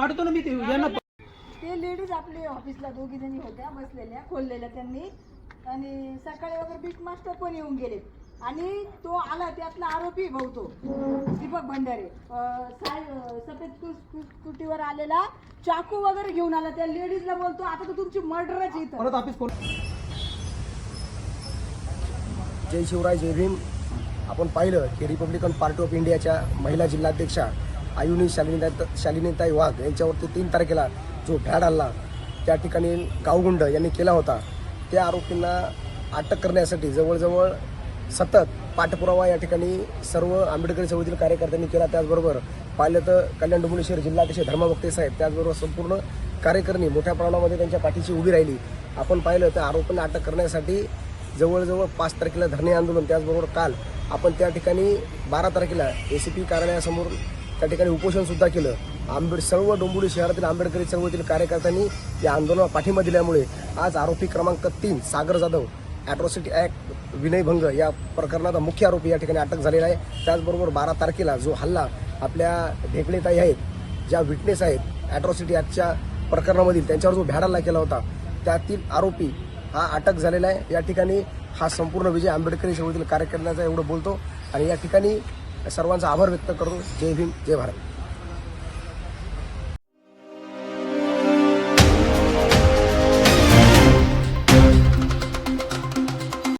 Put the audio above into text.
पाठवतो ना मी ते यांना ते लेडीज आपले ऑफिसला दोघी जणी होत्या बसलेल्या खोललेल्या त्यांनी. आणि सकाळी वगैरे बीट मास्टर पण येऊन गेले. आणि तो आला त्यातला आरोपी भाऊ तो दीपक भंडारे. अं, साय अं, सफेद स्कू- स्कूटीवर आलेला. चाकू वगैरे घेऊन आला त्या लेडीजला बोलतो आता तर तुमची मर्डरच इथं. परत ऑफिस कोण जय शिवराय जय भीम. आपण पाहिलं की रिपब्लिकन पार्टी ऑफ इंडियाच्या महिला जिल्हाध्यक्षा आयुनी शालिनी शालिनीताई वाघ यांच्यावरती तीन तारखेला जो भ्याड हल्ला त्या ठिकाणी गावगुंड यांनी केला होता त्या आरोपींना अटक करण्यासाठी जवळजवळ सतत पाठपुरावा या ठिकाणी सर्व आंबेडकरी चळवळीतील कार्यकर्त्यांनी केला. त्याचबरोबर पाहिलं तर कल्याण डोंबिवली शहर जिल्हाध्यक्ष धर्मभक्ते साहेब त्याचबरोबर संपूर्ण कार्यकर्णी मोठ्या प्रमाणामध्ये त्यांच्या पाठीशी उभी राहिली. आपण पाहिलं तर आरोपींना अटक करण्यासाठी जवळजवळ पाच तारखेला धरणे आंदोलन त्याचबरोबर काल आपण त्या ठिकाणी बारा तारखेला ए सी पी कार्यालयासमोर त्या ठिकाणी उपोषण सुद्धा केलं. आंबेड सर्व डोंबिवली शहरातील आंबेडकरी चळवळीतील कार्यकर्त्यांनी या आंदोलनाला पाठिंबा दिल्यामुळे आज आरोपी क्रमांक तीन सागर जाधव ॲट्रॉसिटी ॲक्ट विनयभंग या प्रकरणाचा मुख्य आरोपी या ठिकाणी अटक झालेला आहे. त्याचबरोबर बारा तारखेला जो हल्ला आपल्या ढेकळेताई आहेत ज्या विटनेस आहेत ॲट्रॉसिटी ॲक्टच्या प्रकरणामधील त्यांच्यावर जो भ्याड हल्ला केला होता त्यातील आरोपी हा अटक झालेला आहे. या ठिकाणी हा संपूर्ण विजय आंबेडकरी चळवळीतील कार्यकर्त्यांचा एवढं बोलतो. आणि या ठिकाणी सर्वांचा आभार व्यक्त करतो. जय भीम जय भारत.